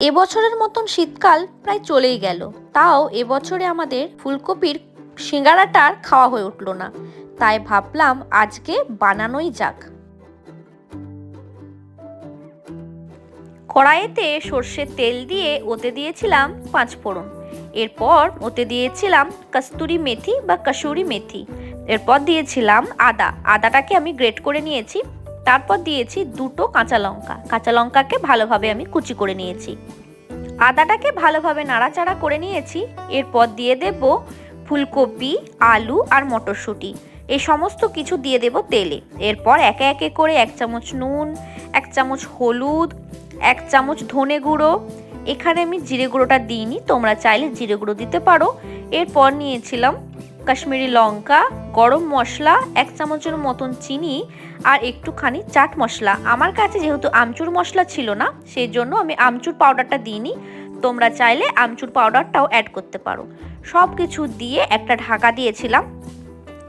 এবছরের মতন শীতকাল প্রায় চলেই গেল। তাও এবছরে আমাদের ফুলকপির সিঙ্গারাটা আর খাওয়া হয়ে উঠল না। তাই ভাবলাম আজকে বানানোই যাক। কড়াইতে সর্ষের তেল দিয়ে ওতে দিয়েছিলাম পাঁচ ফোড়ন। এরপর ওতে দিয়েছিলাম কস্তুরি মেথি বা কসুরি মেথি। এরপর দিয়েছিলাম আদা। আদাটাকে আমি গ্রেট করে নিয়েছি তারপর দিয়েছি দুটো কাঁচা লঙ্কা। কাঁচা লঙ্কাকে ভালোভাবে আমি কুচি করে নিয়েছি। আদাটাকে ভালোভাবে নাড়াচাড়া করে নিয়েছি। এরপর দিয়ে দেব ফুলকপি, আলু আর মটরশুঁটি। এই সমস্ত কিছু দিয়ে দেব তেলে। এরপর একে একে করে এক চামচ নুন, এক চামচ হলুদ, এক চামচ ধনে গুঁড়ো। এখানে আমি জিরে গুঁড়োটা দিইনি, তোমরা চাইলে জিরে গুঁড়ো দিতে পারো। এরপর নিয়েছিলাম কাশ্মীরি লঙ্কা, গরম মশলা, এক চামচের মতন চিনি আর একটুখানি চাট মশলা। আমার কাছে যেহেতু আমচুর মশলা ছিল না সেই জন্য আমি আমচুর পাউডারটা দিইনি। তোমরা চাইলে আমচুর পাউডারটাও অ্যাড করতে পারো। সব কিছু দিয়ে একটা ঢাকা দিয়েছিলাম।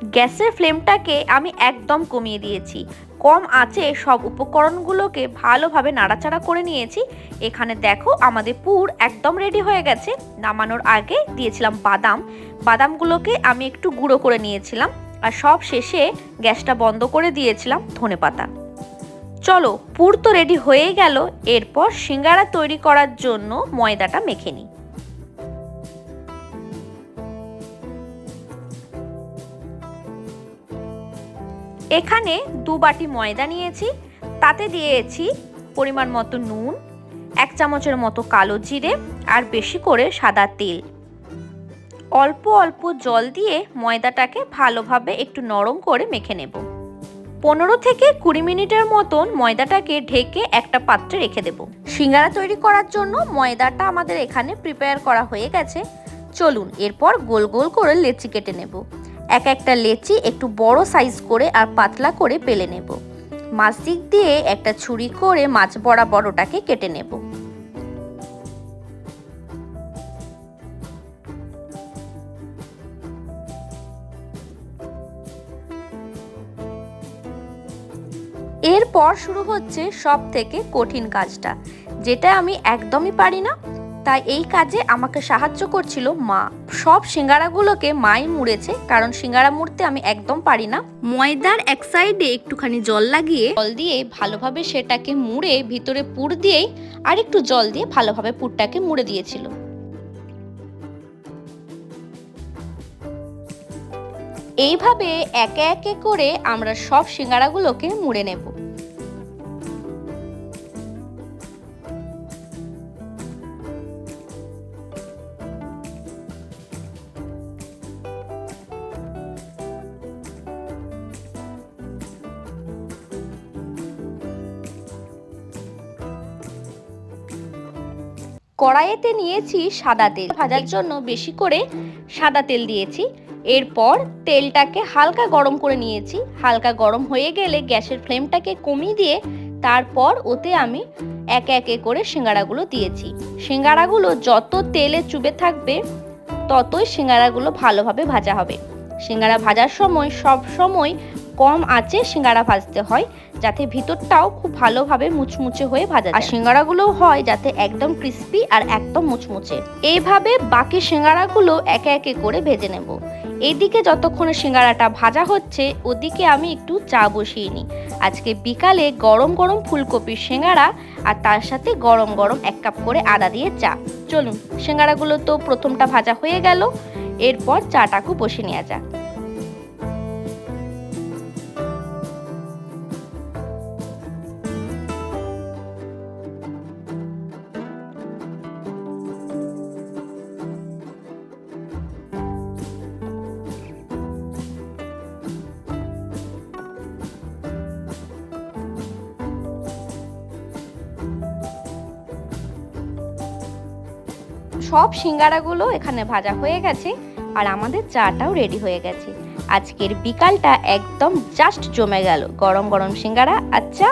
গ্যাসের ফ্লেমটাকে আমি একদম কমিয়ে দিয়েছি। কম আঁচে সব উপকরণগুলোকে ভালোভাবে নাড়াচাড়া করে নিয়েছি। এখানে দেখো আমাদের পুর একদম রেডি হয়ে গেছে। নামানোর আগে দিয়েছিলাম বাদাম। বাদামগুলোকে আমি একটু গুঁড়ো করে নিয়েছিলাম। আর সব শেষে গ্যাসটা বন্ধ করে দিয়েছিলাম ধনে পাতা। চলো, পুর তো রেডি হয়ে গেল। এরপর সিঙ্গারা তৈরি করার জন্য ময়দাটা মেখে নিই। এখানে দু বাটি ময়দা নিয়েছি, তাতে দিয়েছি পরিমাণ মতো নুন, এক চামচের মতো কালো জিরে আর বেশি করে সাদা তেল। অল্প অল্প জল দিয়ে ময়দাটাকে ভালোভাবে একটু নরম করে মেখে নেব। পনেরো থেকে কুড়ি মিনিটের মতন ময়দাটাকে ঢেকে একটা পাত্রে রেখে দেব। সিঙ্গারা তৈরি করার জন্য ময়দাটা আমাদের এখানে প্রিপেয়ার করা হয়ে গেছে। চলুন, এরপর গোল গোল করে লেচি কেটে নেব। এক একটা লেচি একটু বড় সাইজ করে আর পাতলা করে পেলে নেব। মাছ দিক দিয়ে একটা ছুরি করে মাছ বরাবর ওটাকে কেটে নেব। এরপর শুরু হচ্ছে সব থেকে কঠিন কাজটা, যেটা আমি একদমই পারি না। তাই এই কাজে আমাকে সাহায্য করছিল মা। সব সিঙ্গারাগুলোকে মাই মুড়েছে, কারণ সিঙ্গারা মুড়তে আমি একদম পারি না। ময়দার এক সাইডে একটুখানি জল লাগিয়ে, জল দিয়ে ভালোভাবে সেটাকে মুড়ে ভিতরে পুর দিয়েই আর একটু জল দিয়ে ভালোভাবে পুরটাকে মুড়ে দিয়েছিল। এইভাবে একে একে করে আমরা সব সিঙ্গারাগুলোকে মুড়ে নেব। কড়াইতে নিয়েছি সাদা তেল। ভাজার জন্য বেশি করে সাদা তেল দিয়েছি। এরপর তেলটাকে হালকা গরম করে নিয়েছি। হালকা গরম হয়ে গেলে গ্যাসের ফ্লেমটাকে কমিয়ে দিয়ে তারপর ওতে আমি একে একে করে সিঙ্গারাগুলো দিয়েছি। সিঙ্গারাগুলো যত তেলে চুবে থাকবে, ততই সিঙ্গারাগুলো ভালোভাবে ভাজা হবে। সিঙ্গারা ভাজার সময় সব সময় কম আঁচে সিঙ্গারা ভাজতে হয়, যাতে ভিতরটাও খুব ভালোভাবে মুচমুচে হয়ে ভাজা আর সিঙ্গারাগুলোও হয় যাতে একদম ক্রিস্পি আর একদম মুচমুচে। এইভাবে বাকি সিঙ্গারাগুলো একে একে করে ভেজে নেব। এদিকে যতক্ষণে সিঙ্গারাটা ভাজা হচ্ছে, ওদিকে আমি একটু চা বসিয়ে নিই। আজকে বিকালে গরম গরম ফুলকপির সিঙ্গারা আর তার সাথে গরম গরম এক কাপ করে আদা দিয়ে চা। চলুন, সিঙ্গারাগুলো তো প্রথমটা ভাজা হয়ে গেল, এরপর চাটাকু বসে নেওয়া যাক। সব সিঙ্গারাগুলো এখানে ভাজা হয়ে গেছে আর আমাদের চাটাও রেডি হয়ে গেছে। আজকের বিকালটা একদম জাস্ট জমে গেল। গরম গরম সিঙ্গারা আচ্ছা।